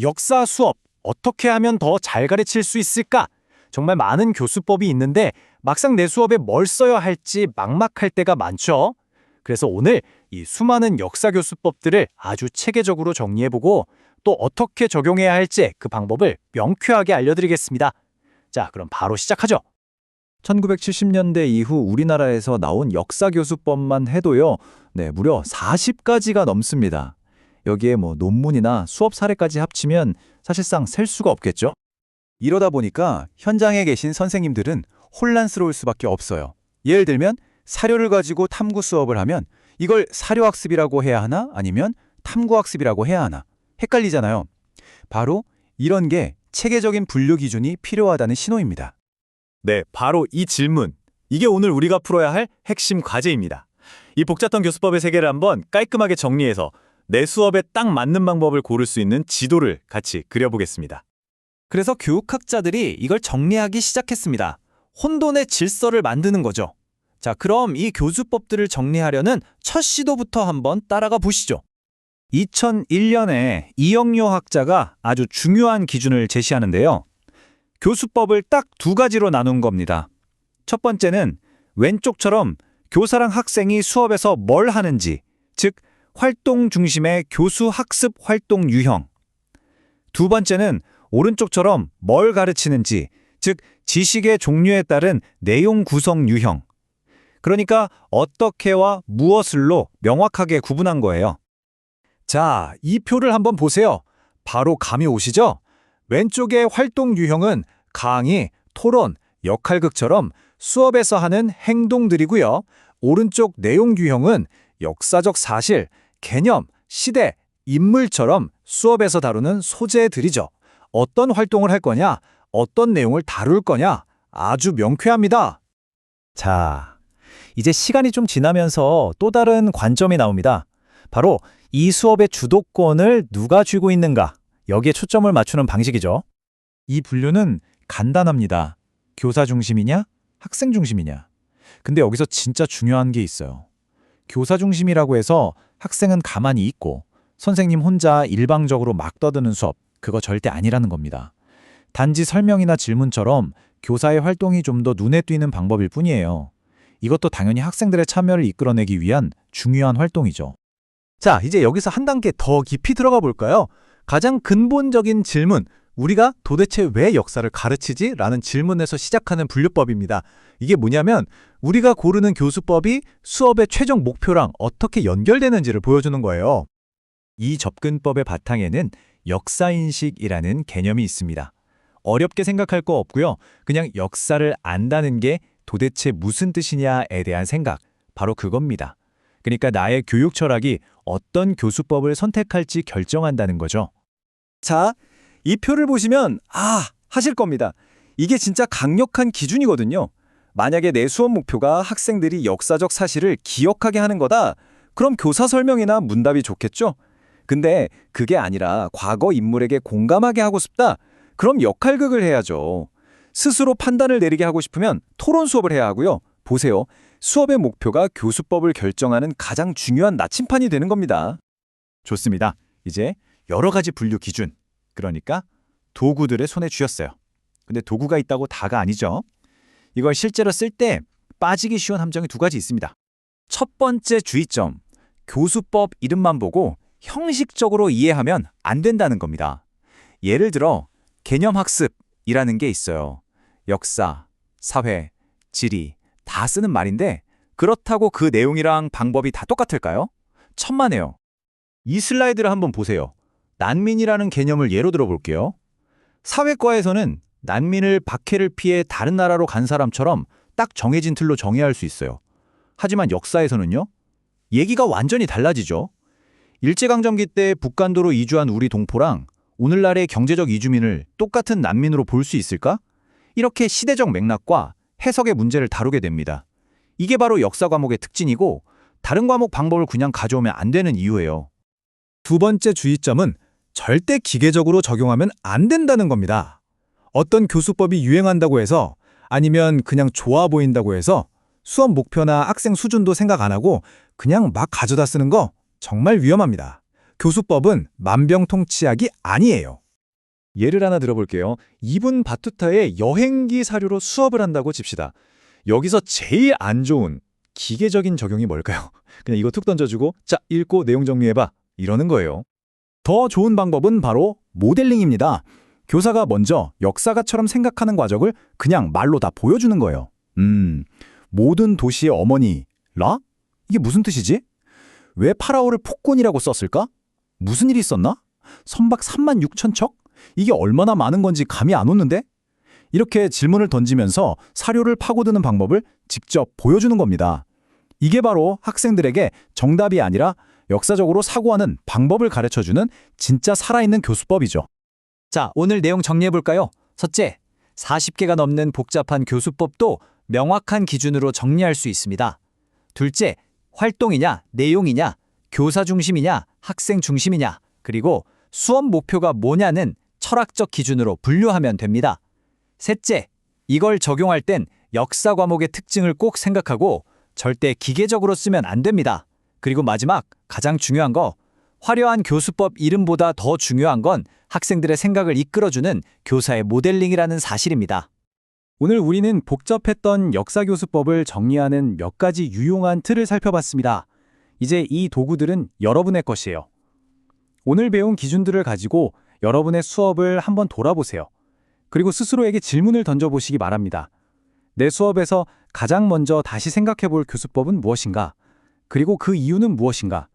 역사 수업 어떻게 하면 더 잘 가르칠 수 있을까? 정말 많은 교수법이 있는데 막상 내 수업에 뭘 써야 할지 막막할 때가 많죠. 그래서 오늘 이 수많은 역사 교수법들을 아주 체계적으로 정리해보고 또 어떻게 적용해야 할지 그 방법을 명쾌하게 알려드리겠습니다. 자, 그럼 바로 시작하죠. 1970년대 이후 우리나라에서 나온 역사 교수법만 해도요, 네, 무려 40가지가 넘습니다. 여기에 뭐 논문이나 수업 사례까지 합치면 사실상 셀 수가 없겠죠? 이러다 보니까 현장에 계신 선생님들은 혼란스러울 수밖에 없어요. 예를 들면 사료를 가지고 탐구 수업을 하면 이걸 사료학습이라고 해야 하나 아니면 탐구학습이라고 해야 하나 헷갈리잖아요. 바로 이런 게 체계적인 분류 기준이 필요하다는 신호입니다. 네, 바로 이 질문. 이게 오늘 우리가 풀어야 할 핵심 과제입니다. 이 복잡한 교수법의 세계를 한번 깔끔하게 정리해서 내 수업에 딱 맞는 방법을 고를 수 있는 지도를 같이 그려보겠습니다. 그래서 교육학자들이 이걸 정리하기 시작했습니다. 혼돈의 질서를 만드는 거죠. 자, 그럼 이 교수법들을 정리하려는 첫 시도부터 한번 따라가 보시죠. 2001년에 이영료 학자가 아주 중요한 기준을 제시하는데요. 교수법을 딱 두 가지로 나눈 겁니다. 첫 번째는 왼쪽처럼 교사랑 학생이 수업에서 뭘 하는지, 즉 활동 중심의 교수 학습 활동 유형. 두 번째는 오른쪽처럼 뭘 가르치는지, 즉 지식의 종류에 따른 내용 구성 유형. 그러니까 어떻게와 무엇을로 명확하게 구분한 거예요. 자, 이 표를 한번 보세요. 바로 감이 오시죠? 왼쪽의 활동 유형은 강의, 토론, 역할극처럼 수업에서 하는 행동들이고요. 오른쪽 내용 유형은 역사적 사실, 개념, 시대, 인물처럼 수업에서 다루는 소재들이죠. 어떤 활동을 할 거냐, 어떤 내용을 다룰 거냐, 아주 명쾌합니다. 자, 이제 시간이 좀 지나면서 또 다른 관점이 나옵니다. 바로 이 수업의 주도권을 누가 쥐고 있는가, 여기에 초점을 맞추는 방식이죠. 이 분류는 간단합니다. 교사 중심이냐, 학생 중심이냐. 근데 여기서 진짜 중요한 게 있어요. 교사 중심이라고 해서 학생은 가만히 있고 선생님 혼자 일방적으로 막 떠드는 수업, 그거 절대 아니라는 겁니다. 단지 설명이나 질문처럼 교사의 활동이 좀 더 눈에 띄는 방법일 뿐이에요. 이것도 당연히 학생들의 참여를 이끌어내기 위한 중요한 활동이죠. 자, 이제 여기서 한 단계 더 깊이 들어가 볼까요? 가장 근본적인 질문, 우리가 도대체 왜 역사를 가르치지? 라는 질문에서 시작하는 분류법입니다. 이게 뭐냐면 우리가 고르는 교수법이 수업의 최종 목표랑 어떻게 연결되는지를 보여주는 거예요. 이 접근법의 바탕에는 역사인식이라는 개념이 있습니다. 어렵게 생각할 거 없고요. 그냥 역사를 안다는 게 도대체 무슨 뜻이냐에 대한 생각, 바로 그겁니다. 그러니까 나의 교육 철학이 어떤 교수법을 선택할지 결정한다는 거죠. 자, 이 표를 보시면 아, 하실 겁니다. 이게 진짜 강력한 기준이거든요. 만약에 내 수업 목표가 학생들이 역사적 사실을 기억하게 하는 거다. 그럼 교사 설명이나 문답이 좋겠죠? 근데 그게 아니라 과거 인물에게 공감하게 하고 싶다. 그럼 역할극을 해야죠. 스스로 판단을 내리게 하고 싶으면 토론 수업을 해야 하고요. 보세요. 수업의 목표가 교수법을 결정하는 가장 중요한 나침판이 되는 겁니다. 좋습니다. 이제 여러 가지 분류 기준, 그러니까 도구들의 손에 쥐었어요. 근데 도구가 있다고 다가 아니죠. 이걸 실제로 쓸 때 빠지기 쉬운 함정이 두 가지 있습니다. 첫 번째 주의점, 교수법 이름만 보고 형식적으로 이해하면 안 된다는 겁니다. 예를 들어 개념학습이라는 게 있어요. 역사, 사회, 지리 다 쓰는 말인데 그렇다고 그 내용이랑 방법이 다 똑같을까요? 천만에요. 이 슬라이드를 한번 보세요. 난민이라는 개념을 예로 들어볼게요. 사회과에서는 난민을 박해를 피해 다른 나라로 간 사람처럼 딱 정해진 틀로 정의할 수 있어요. 하지만 역사에서는요? 얘기가 완전히 달라지죠. 일제강점기 때 북간도로 이주한 우리 동포랑 오늘날의 경제적 이주민을 똑같은 난민으로 볼 수 있을까? 이렇게 시대적 맥락과 해석의 문제를 다루게 됩니다. 이게 바로 역사 과목의 특징이고 다른 과목 방법을 그냥 가져오면 안 되는 이유예요. 두 번째 주의점은 절대 기계적으로 적용하면 안 된다는 겁니다. 어떤 교수법이 유행한다고 해서 아니면 그냥 좋아 보인다고 해서 수업 목표나 학생 수준도 생각 안 하고 그냥 막 가져다 쓰는 거 정말 위험합니다. 교수법은 만병통치약이 아니에요. 예를 하나 들어볼게요. 이분 바투타의 여행기 사료로 수업을 한다고 칩시다. 여기서 제일 안 좋은 기계적인 적용이 뭘까요? 그냥 이거 툭 던져주고 자 읽고 내용 정리해봐 이러는 거예요. 더 좋은 방법은 바로 모델링입니다. 교사가 먼저 역사가처럼 생각하는 과정을 그냥 말로 다 보여주는 거예요. 음, 모든 도시의 어머니, 라? 이게 무슨 뜻이지? 왜 파라오를 폭군이라고 썼을까? 무슨 일이 있었나? 선박 3만 6천 척? 이게 얼마나 많은 건지 감이 안 오는데? 이렇게 질문을 던지면서 사료를 파고드는 방법을 직접 보여주는 겁니다. 이게 바로 학생들에게 정답이 아니라 역사적으로 사고하는 방법을 가르쳐주는 진짜 살아있는 교수법이죠. 자, 오늘 내용 정리해볼까요? 첫째, 40개가 넘는 복잡한 교수법도 명확한 기준으로 정리할 수 있습니다. 둘째, 활동이냐, 내용이냐, 교사 중심이냐, 학생 중심이냐, 그리고 수업 목표가 뭐냐는 철학적 기준으로 분류하면 됩니다. 셋째, 이걸 적용할 땐 역사 과목의 특징을 꼭 생각하고 절대 기계적으로 쓰면 안 됩니다. 그리고 마지막, 가장 중요한 거, 화려한 교수법 이름보다 더 중요한 건 학생들의 생각을 이끌어주는 교사의 모델링이라는 사실입니다. 오늘 우리는 복잡했던 역사교수법을 정리하는 몇 가지 유용한 틀을 살펴봤습니다. 이제 이 도구들은 여러분의 것이에요. 오늘 배운 기준들을 가지고 여러분의 수업을 한번 돌아보세요. 그리고 스스로에게 질문을 던져보시기 바랍니다. 내 수업에서 가장 먼저 다시 생각해 볼 교수법은 무엇인가? 그리고 그 이유는 무엇인가?